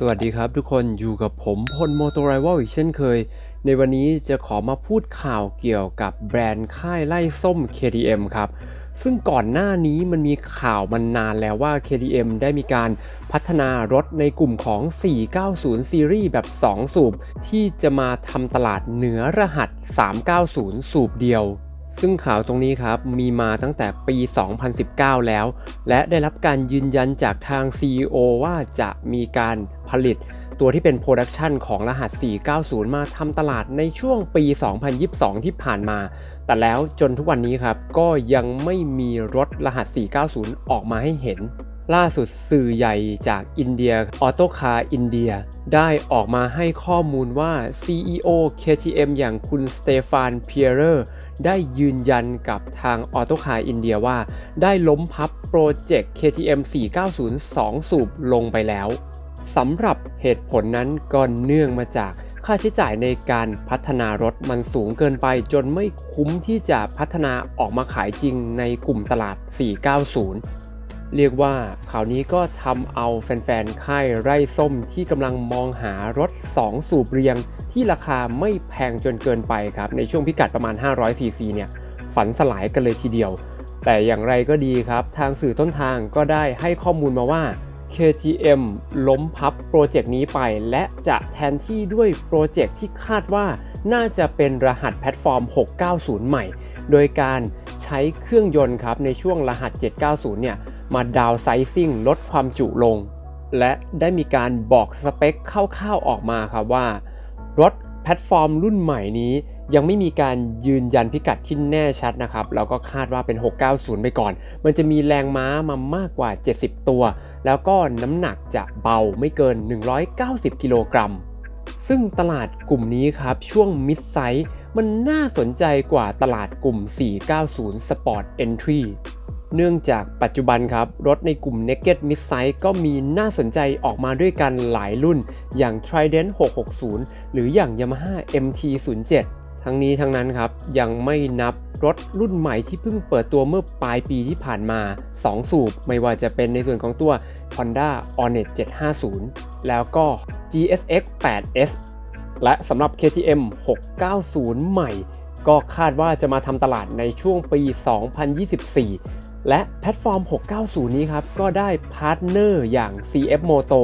สวัสดีครับทุกคนอยู่กับผมพลโมโตไรวลอีกเช่นเคย ในวันนี้จะขอมาพูดข่าวเกี่ยวกับแบรนด์ค่ายไล่ส้ม KTM ครับ ซึ่งก่อนหน้านี้มันมีข่าวมันนานแล้วว่า KTM ได้มีการพัฒนารถในกลุ่มของ 490 ซีรีส์แบบ 2 สูบ ที่จะมาทำตลาดเหนือรหัส 390 สูบเดียวซึ่งข่าวตรงนี้ครับมีมาตั้งแต่ปี 2019 แล้ว และได้รับการยืนยันจากทาง CEO ว่าจะมีการ ผลิตตัวที่เป็นโปรดักชันของรหัส 490 มาทำตลาดในช่วงปี 2022 ที่ผ่านมา แต่แล้วจนทุกวันนี้ครับ ก็ยังไม่มีรถรหัส 490 ออกมาให้เห็น ล่าสุดสื่อใหญ่จากอินเดีย ออโตคาร์อินเดีย ได้ออกมาให้ข้อมูลว่า CEO KTM อย่างคุณสเตฟานเพียเรอร์ได้ยืนยันกับทางออโตคาร์อินเดียว่า ได้ล้มพับโปรเจกต์ KTM 490 2 สูบลงไปแล้ว สำหรับเหตุผลนั้นก็เนื่องมาจากค่าใช้จ่ายในการพัฒนารถมันสูงเกินไปจนไม่คุ้มที่จะพัฒนาออกมาขายจริงในกลุ่มตลาด 490 เรียกว่าข่าวนี้ก็ทำเอาแฟนๆ ค่ายไร่ส้มที่กำลังมองหารถ 2 สูบเรียง ที่ราคาไม่แพงจนเกินไปครับ ในช่วงพิกัดประมาณ 500 ซีซีเนี่ยฝันสลายกันเลยทีเดียว แต่อย่างไรก็ดีครับ ทางสื่อต้นทางก็ได้ให้ข้อมูลมาว่า KTM ล้มพับโปรเจกต์นี้ไป และจะแทนที่ด้วยโปรเจกต์ที่คาดว่าน่าจะเป็นรหัสแพลตฟอร์ม 690 ใหม่ โดยการใช้เครื่องยนต์ครับในช่วงรหัส 790 เนี่ย มาดาวไซซิ่งลดความจุลง และได้มีการบอกสเปคคร่าวๆออกมาครับว่า รถแพลตฟอร์มรุ่นใหม่นี้ ยังไม่มีการยืนยันพิกัดที่แน่ชัดนะครับแล้วก็คาดว่าเป็น 690 ไปก่อน มันจะมีแรงม้ามามากกว่า 70 ตัว แล้วก็น้ำหนักจะเบาไม่เกิน 190 กิโลกรัม ซึ่งตลาดกลุ่มนี้ครับช่วงมิดไซส์มันน่าสนใจกว่าตลาดกลุ่ม 490 Sport Entry เนื่องจากปัจจุบันครับ รถในกลุ่ม Naked Midsize ก็มีน่าสนใจออกมาด้วยกันหลายรุ่น อย่าง Trident 660 หรืออย่าง Yamaha MT-07 ทั้งนี้ทั้งนั้นครับยังไม่นับรถรุ่นใหม่ที่เพิ่งเปิดตัวเมื่อปลายปีที่ผ่านมา 2 สูบ ไม่ว่าจะเป็นในส่วนของตัว Honda Hornet 750 แล้วก็ GSX 8S และสำหรับ KTM 690 ใหม่ ก็คาดว่าจะมาทำตลาดในช่วงปี 2024 และแพลตฟอร์ม 690 นี้ครับ ก็ได้พาร์ทเนอร์อย่าง CF Moto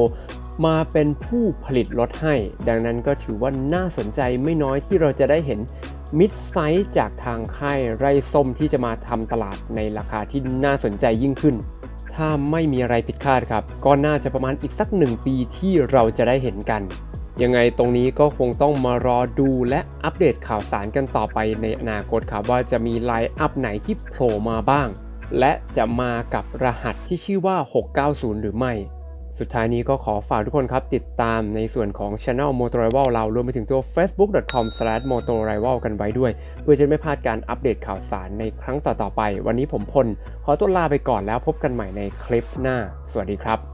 มาเป็นผู้ผลิตรถให้ ดังนั้นก็ถือว่าน่าสนใจไม่น้อยที่เราจะได้เห็นมิดไซส์จากทางค่ายไร่ส้มที่จะมาทำตลาดในราคาที่น่าสนใจยิ่งขึ้น ถ้าไม่มีอะไรผิดคาดครับ ก็น่าจะประมาณอีกสักหนึ่งปีที่เราจะได้เห็นกัน ยังไงตรงนี้ก็คงต้องมารอดูและอัปเดตข่าวสารกันต่อไปในอนาคตครับว่าจะมีไลน์อัพไหนที่โผล่มาบ้าง และจะมากับรหัสที่ชื่อว่า 690 หรือไม่ สุดท้ายนี้ก็ขอฝากทุกคนครับ ติดตามในส่วนของ Channel Motorival เรารวมไปถึงตัว facebook.com/motorival กันไว้ด้วย เพื่อจะไม่พลาดการอัปเดตข่าวสารในครั้งต่อๆไป วันนี้ผมพล ขอตัวลาไปก่อนแล้วพบกันใหม่ในคลิปหน้า สวัสดีครับ